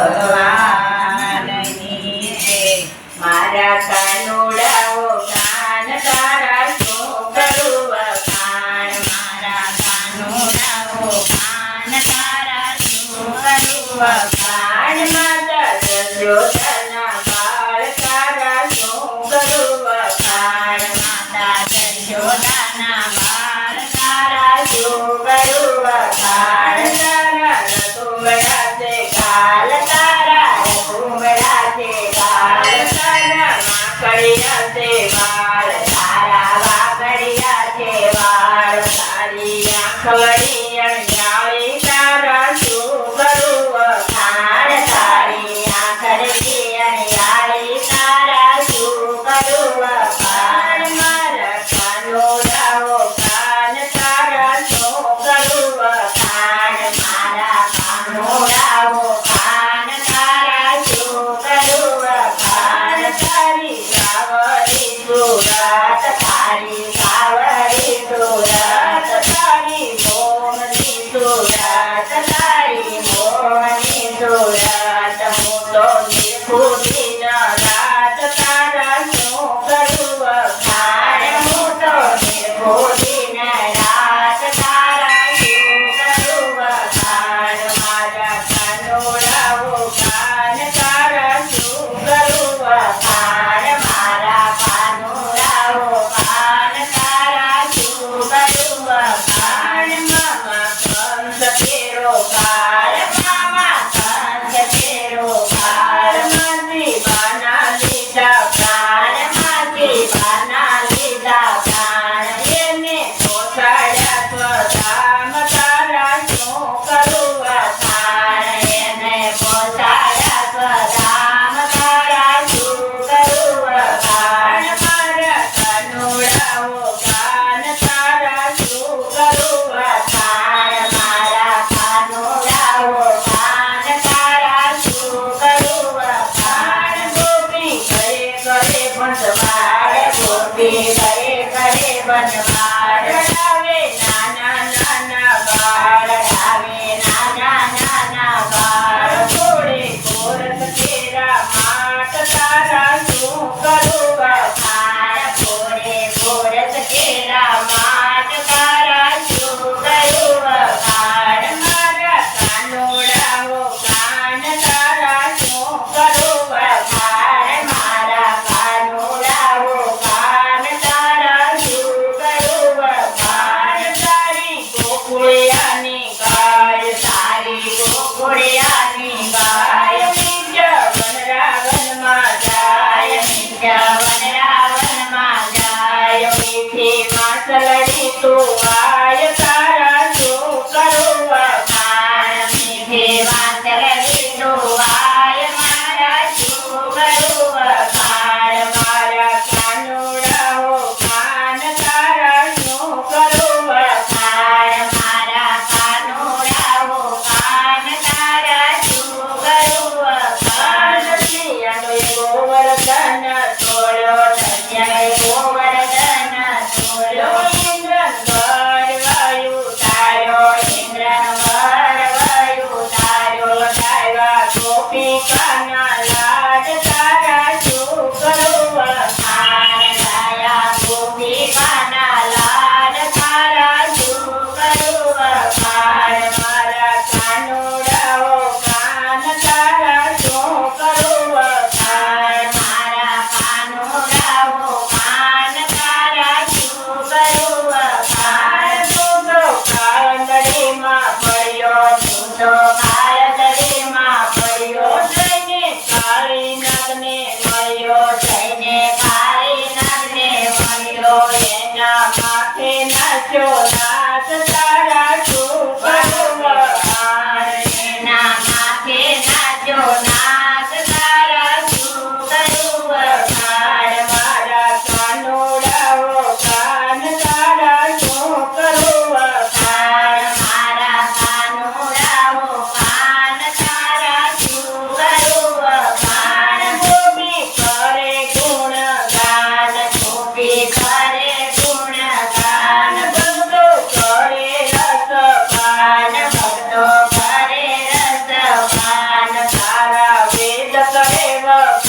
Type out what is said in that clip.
ભગવાનની છે મારા કાન તારા શું કરું વખાણ મારા કાનુડાઓ કાન તારા શું કરું વખાણ માતા જશોદાના I. Amen. love.